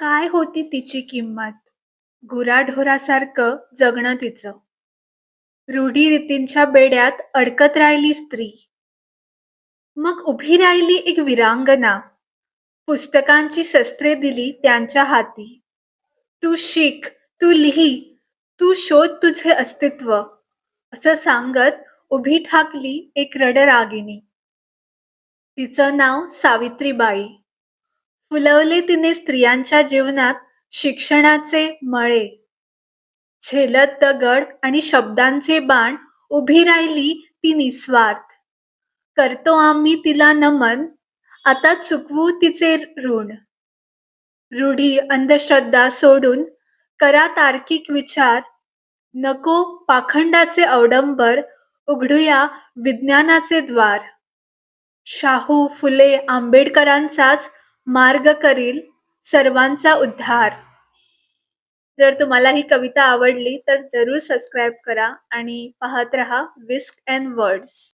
काय होती तिची किंमत? गुराढोरासारखं जगणं तिचं. रूढीरीतींच्या बेड्यात अडकत राहिली स्त्री. मग उभी राहिली एक विरांगना. पुस्तकांची शस्त्रे दिली त्यांच्या हाती. तू शिक तू लिही तू शोध तुझे अस्तित्व असं सांगत उभी ठाकली एक रडरागिणी. तिचं नाव सावित्रीबाई. फुलवले तिने स्त्रियांच्या जीवनात शिक्षणाचे मळे. झेलत दगड आणि शब्दांचे बाण उभी राहिली ती निस्वार्थ करतो आम्ही तिला नमन आता चुकवू तिचे ऋण. रूढी अंधश्रद्धा सोडून करा तार्किक विचार नको पाखंडाचे अवडंबर उघडूया विज्ञानाचे द्वार. शाहू फुले आंबेडकरांचाच मार्ग करील सर्वांचा उद्धार. जर तुम्हाला ही कविता आवडली तर जरूर सबस्क्राईब करा आणि पाहत रहा विस्क अँड वर्ड्स